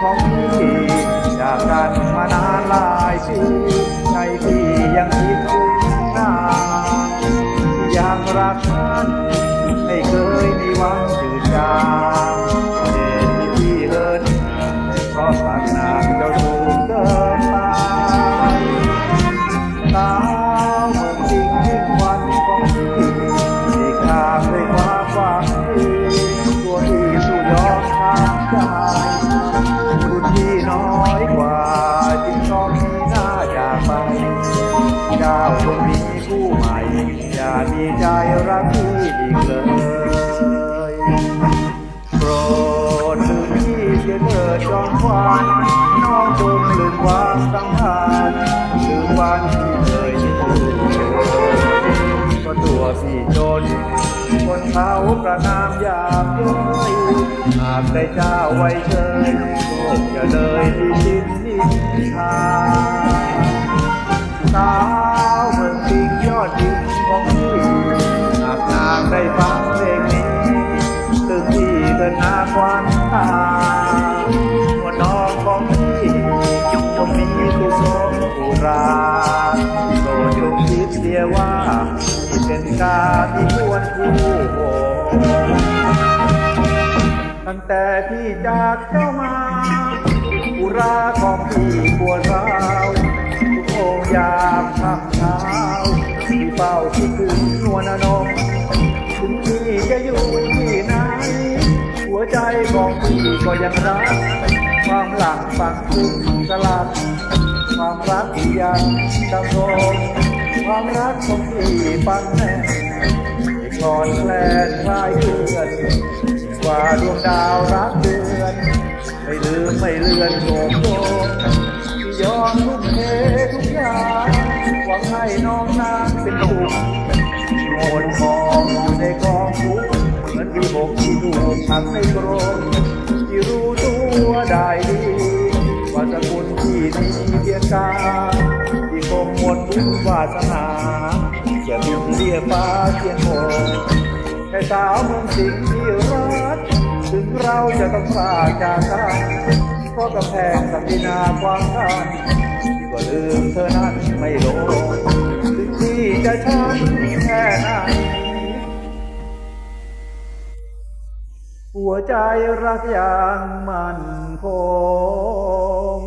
ของพี่จากกันมานานหลายปีใจพี่ยังคิดถึงนางยังรักมันไม่เคยมีวันจืดจาง มีใจรักพี่อีกเลยโปรดลืมที่เสียเถิดจอมควันน้องจงลืมความสัมพันธ์ลืมวันที่เคยชิดก็ตัวพี่จนคนเขาประนามยามเย้ยหากได้เจ้าไว้เชยโลกจะเลยที่ดินนินทาส เป็นกาที่ควรคู่โอตั้งแต่พี่จากเจ้ามาอุราของพี่ปวดร้าวทุกโอยามค่ำเช้าพี่เฝ้าคิดถึงนวลนงถึงพี่จะอยู่ที่ไหนหัวใจของพี่ก็ยังรัก ความหลังฝังซึ้งสลับความรักที่ยังดำรงความรัก ของพี่ปันแน่ไม่อนแคลนคลายเคลื่อนกว่าดวงดาวรักเดือน ไม่ลืมไม่เลือนโงมโงที่ยอมทุ่มเททุกอย่างหวังให้น้องนางเป็นสุขโงนมองอยู่ในกองทุกเหมือนที่บกที่ถูกหักไม่โกรธที่รู้ตัวได้ดีว่าสกุลที่มีเพียงกาที่คงหมดบุญวาสนา ฟ้าเพียงโมแค่สาวเมืองสิงห์ที่รักถึงเราจะต้องพลาดจากกันเพราะกำแพงสันตินาความกันที่ก็ลืมเธอนั้นไม่ลงถึงที่จะช้ำแค่ไหนหัวใจรักอย่างมันคง